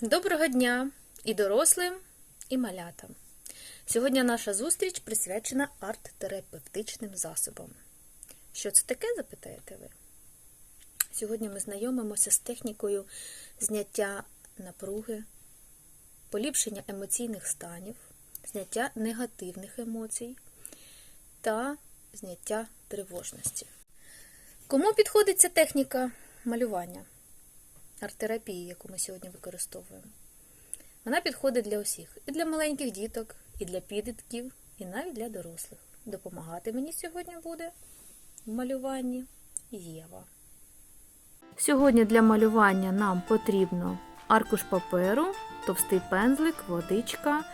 Доброго дня і дорослим, і малятам. Сьогодні наша зустріч присвячена арт-терапевтичним засобам. Що це таке, запитаєте ви? Сьогодні ми знайомимося з технікою зняття напруги, поліпшення емоційних станів, зняття негативних емоцій та зняття тривожності. Кому підходить ця техніка малювання? Арт-терапії, яку ми сьогодні використовуємо. Вона підходить для усіх, і для маленьких діток, і для підлітків, і навіть для дорослих. Допомагати мені сьогодні буде в малюванні Єва. Сьогодні для малювання нам потрібно аркуш паперу, товстий пензлик, водичка,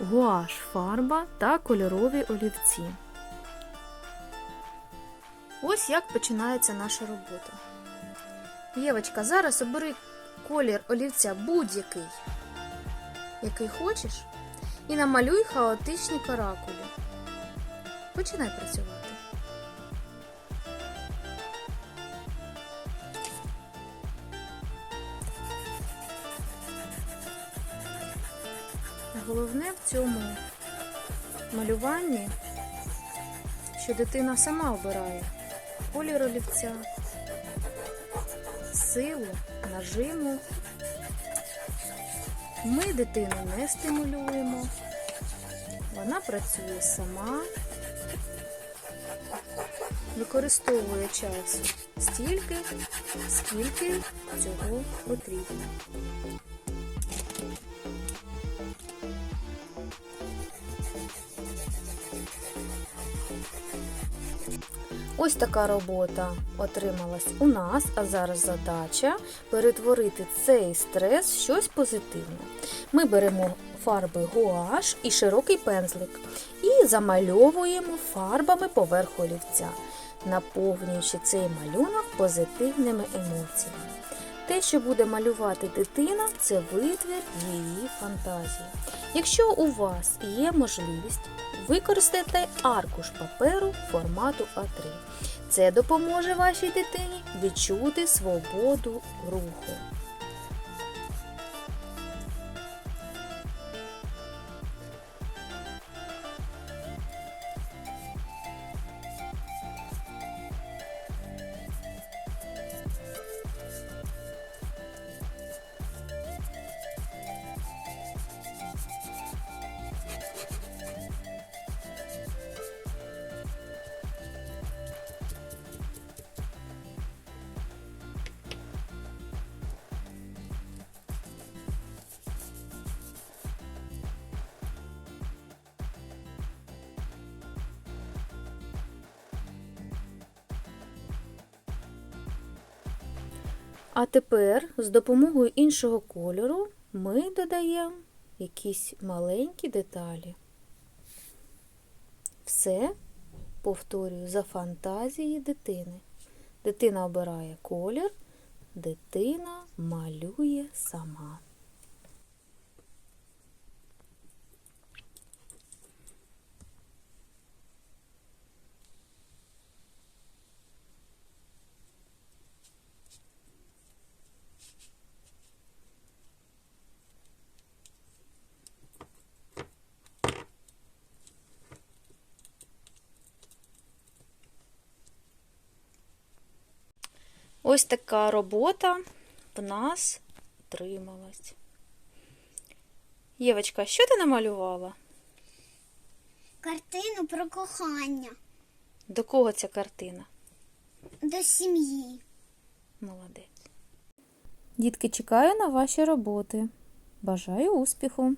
гуаш фарба та кольорові олівці. Ось як починається наша робота. Євочка, зараз обери колір олівця будь-який, який хочеш, і намалюй хаотичні каракулі. Починай працювати. Головне в цьому малюванні, що дитина сама обирає колір олівця силу, нажиму. Ми дитину не стимулюємо, вона працює сама, використовує час стільки, скільки цього потрібно. Ось така робота отрималась у нас, а зараз задача перетворити цей стрес в щось позитивне. Ми беремо фарби гуаш і широкий пензлик і замальовуємо фарбами поверх олівця, наповнюючи цей малюнок позитивними емоціями. Те, що буде малювати дитина, це витвір її фантазії. Якщо у вас є можливість, використайте аркуш паперу формату А3. Це допоможе вашій дитині відчути свободу руху. А тепер з допомогою іншого кольору ми додаємо якісь маленькі деталі. Все повторюю за фантазії дитини. Дитина обирає колір, дитина малює сама. Ось така робота в нас отрималась. Євочка, що ти намалювала? Картину про кохання До кого ця картина? до сім'ї. Молодець. Дітки, чекаю на ваші роботи. Бажаю успіху!